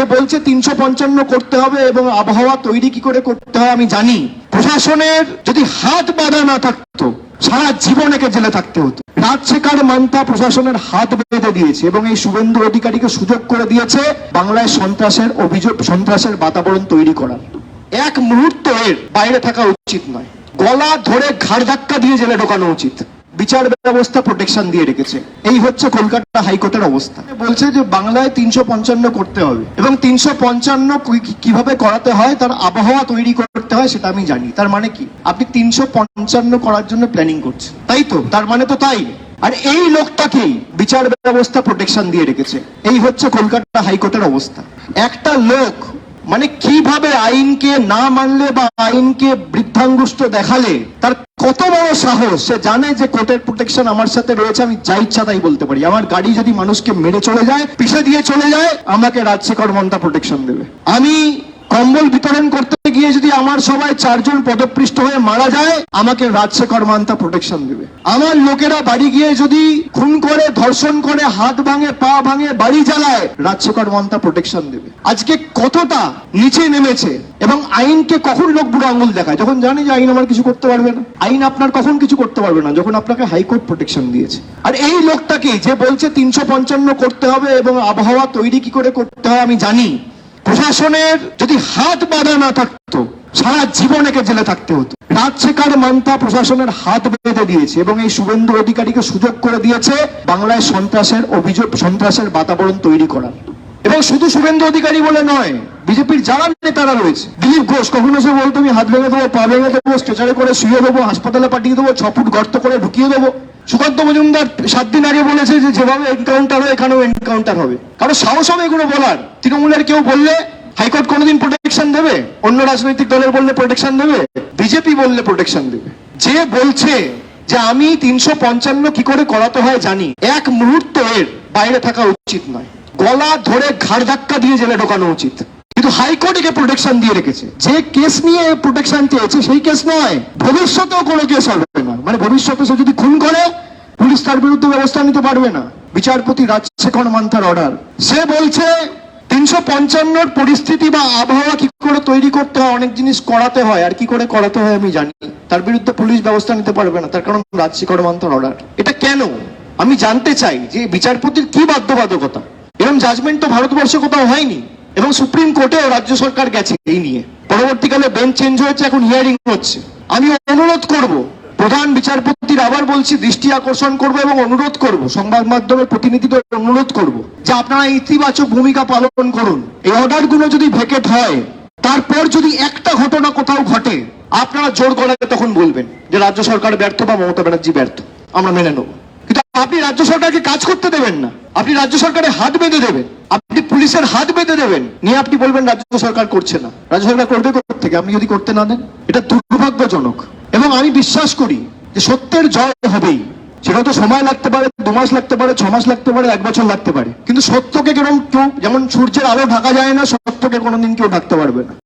যে বলছে তিনশো পঞ্চান্ন করতে হবে এবং আবহাওয়া তৈরি কি করে করতে হয় আমি জানি। প্রশাসনের যদি হাত বাঁধা না থাকতো, সারা জীবন একে জেলে থাকতে হতো। রাজশেখার মান্তা প্রশাসনের হাত বেঁধে দিয়েছে এবং এই শুভেন্দু অধিকারীকে সুযোগ করে দিয়েছে বাংলায় সন্ত্রাসের অভিযোগ, সন্ত্রাসের বাতাবরণ তৈরি করার। এক মুহূর্ত এর বাইরে থাকা উচিত নয়। গলা ধরে ঘাড় ধাক্কা দিয়ে জেলে ঢোকানো উচিত। বিচার ব্যবস্থা প্রোটেকশন দিয়ে রেখেছে। এই হচ্ছে কলকাতা হাইকোর্টের অবস্থা। বলছে যে বাংলায় তিনশো পঞ্চান্ন করতে হবে এবং তিনশো পঞ্চান্ন কীভাবে করাতে হয়, তার আবহাওয়া তৈরি করতে হয় সেটা আমি জানি। তার মানে কি? আপনি তিনশো পঞ্চান্ন করার জন্য প্ল্যানিং করছেন। তাই তো? তার মানে তো তাই। আর এই লোকটাকেই বিচার ব্যবস্থা প্রোটেকশন দিয়ে রেখেছে। এই হচ্ছে কলকাতা হাইকোর্টের অবস্থা। একটা লোক মানে কীভাবে আইনকে না মানলে বা আইনকে বৃদ্ধাঙ্গুষ্ট দেখালে তার কত বড় সাহস? সে জানে যে কোর্টের প্রোটেকশন আমার সাথে রয়েছে, আমি যা ইচ্ছা তাই বলতে পারি। আমার গাড়ি যদি মানুষকে মেরে চলে যায় পিছে দিয়ে চলে যায়, আমাকে রাজশেখর মন্তা প্রোটেকশন দেবে। আমি কম্বল বিতরণ করতে গিয়ে যদি আমার সবাই চারজন পদপৃষ্ট হয়ে মারা যায়, আমাকে রাজশেখর মান্তা প্রোটেকশন দেবে। আমার লোকেরা বাড়ি গিয়ে যদি খুন করে, ধর্ষণ করে, হাত ভাঙে, পা ভাঙে, বাড়ি জ্বালায়, রাজশেখর মান্তা প্রোটেকশন দেবে। আজকে কতটা নিচে নেমেছে এবং আইনকে কখন লোক বুড়ো আঙুল দেখায়? যখন জানি যে আইন আমার কিছু করতে পারবে না। আইন আপনার কখন কিছু করতে পারবে না? যখন আপনাকে হাইকোর্ট প্রোটেকশন দিয়েছে। আর এই লোকটাকে যে বলছে তিনশো পঞ্চান্ন করতে হবে এবং আবহাওয়া তৈরি কি করে করতে হয় আমি জানি। প্রশাসনের যদি হাত বাঁধা না থাকতো, সারা জীবন একে জেলে থাকতে হতো। রাজশেখার মান্তা প্রশাসনের হাত বেঁধে দিয়েছে এবং এই শুভেন্দু অধিকারীকে সুযোগ করে দিয়েছে বাংলায় সন্ত্রাসের অভিযোগ, সন্ত্রাসের বাতাবরণ তৈরি করার। এবং শুধু শুভেন্দু অধিকারী বলে নয়, বিজেপির যারা নেতারা রয়েছে, দিলীপ ঘোষ, কখনো সে বলতো, আমি হাত ভেঙে দেবো, পা ভেঙে দেবো, স্ট্রেচারে করে শুয়ে দেবো, হাসপাতালে পাঠিয়ে দেবো, ছ ফুট গর্ত করে ঢুকিয়ে দেবো। সুকান্ত মজুমদার সাত দিন আগে বলেছে যে, যেভাবে এনকাউন্টার হয়, এখানেও এনকাউন্টার হবে। কারণ সাহস হবে এগুলো বলার। তৃণমূলের কেউ বললে হাইকোর্ট কোনোদিন প্রোটেকশন দেবে? অন্য রাজনৈতিক দলের বললে প্রোটেকশন দেবে? বিজেপি বললে প্রোটেকশন দেবে। যে বলছে যে আমি তিনশো পঞ্চান্ন কি করে করাতে হয় জানি। এক মুহূর্ত এর বাইরে থাকা উচিত নয়। গলা ধরে ঘাড় ধাক্কা দিয়ে জেলে ঢোকানো উচিত। কিন্তু হাইকোর্ট একে প্রোটেকশন দিয়ে রেখেছে। যে কেস নিয়ে প্রোটেকশন চেয়েছে সেই কেস নয়। ভবিষ্যতেও কোনো কেস হবে না। মানে ভবিষ্যতে সে যদি খুন করে, পুলিশ তার বিরুদ্ধে ব্যবস্থা নিতে পারবে না। বিচারপতি রাজশেখর মান্থার অর্ডার সে বলছে তিনশো পঞ্চান্নর পরিস্থিতি বা আবহাওয়া কি করে তৈরি করতে হয়, অনেক জিনিস করাতে হয়, আর কি করে করাতে হয় আমি জানি তার বিরুদ্ধে পুলিশ ব্যবস্থা নিতে পারবে না, তার কারণ রাজশেখর মান্থার অর্ডার এটা কেন? আমি জানতে চাই যে বিচারপতির কি বাধ্যবাধকতা? এরকম জাজমেন্ট তো ভারতবর্ষে কোথাও হয়নি, এবং সুপ্রিম কোর্টেও রাজ্য সরকার গেছে এই নিয়ে। পরবর্তীকালে বেঞ্চ চেঞ্জ হয়েছে, এখন হিয়ারিং হচ্ছে। আমি অনুরোধ করব প্রধান বিচারপতির আবার বলছি দৃষ্টি আকর্ষণ করব এবং অনুরোধ করব। সংবাদ মাধ্যমের প্রতিনিধিদের অনুরোধ করব যে আপনারা ইতিবাচক ভূমিকা পালন করুন। এই অর্ডারগুলো যদি ভেকেট হয়, তারপর যদি একটা ঘটনা কোথাও ঘটে, আপনারা জোর গলায় তখন বলবেন যে রাজ্য সরকার ব্যর্থ বা মমতা ব্যানার্জি ব্যর্থ। আমরা মেনে নেব। কিন্তু আপনি রাজ্য সরকারকে কাজ করতে দেবেন না। আপনি রাজ্য সরকারের হাত বেঁধে দেবেন। আপনি পুলিশের হাত বেঁধে দেবেন। নিয়ে আপনি বলবেন রাজ্য সরকার করছে না। রাজ্য সরকার করবে থেকে আপনি যদি করতে না দেন, এটা দুর্ভাগ্যজনক। এবং আমি বিশ্বাস করি যে সত্যের জয় হবেই। সেটা তো সময় লাগতে পারে, দু মাস লাগতে পারে, ছ মাস লাগতে পারে, এক বছর লাগতে পারে। কিন্তু সত্যকে কেউ যেমন সূর্যের আলো ঢাকা যায় না, সত্যকে কোনোদিন কেউ ঢাকতে পারবে না।